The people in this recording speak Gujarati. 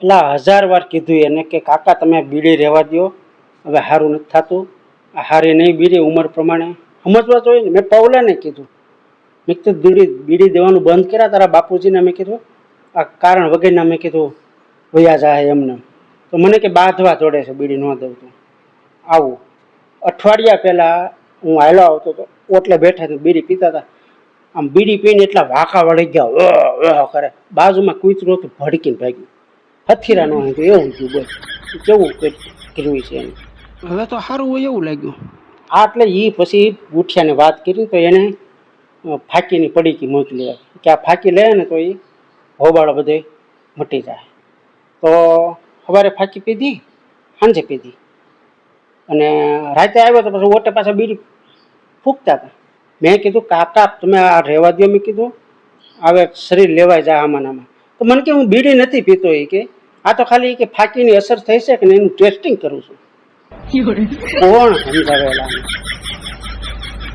એટલા હજાર વાર કીધું એને કે, કાકા, તમે બીડી રહેવા દ્યો. હવે સારું નથી થતું. આ હારી નહીં બીડી ઉંમર પ્રમાણે. સમજવા જોઈએ ને. મેં પૌલાને કીધું. મેં કીધું, બીડી બીડી દેવાનું બંધ કર્યા તારા બાપુજીને? મેં કીધું આ કારણ વગરના મેં કીધું, વૈયા જાય એમને. તો મને કે, બાંધવા જોડે છે, બીડી ન દઉં તો. આવું. અઠવાડિયા પહેલાં હું હાલો આવતો હતો ઓટલે બેઠા તો બીડી પીતા હતા. આમ બીડી પીને એટલા વાંકા વળી ગયા. કરે. બાજુમાં કૂતરું હતું, ભડકીને ભાગ્યું. હથીરા ન હતું એવું થયું બોલ કેવું કર્યું છે એને? હવે તો સારું હોય એવું લાગ્યું. આ એટલે એ પછી ગુઠિયાને વાત કરી તો એને ફાકીની પડીકી મોકલી કે આ ફાકી લે ને તો એ હોબાળો બધે મટી જાય. તો સવારે ફાકી પીધી સાંજે પીધી. અને રાતે આવ્યો તો પછી ઓટે પાછા બીડી ફૂંકતા હતા. મેં કીધું કાકા તમે આ રહેવા દો મેં કીધું. હવે શરીર લેવાય જાય આમાં આમાં. તો મને કે હું બીડી નથી પીતો એ કે. આ તો ખાલી કે ફાકીની અસર થઈ છે કે એનું ટેસ્ટિંગ કરું છું. કોણ સમજાવેલા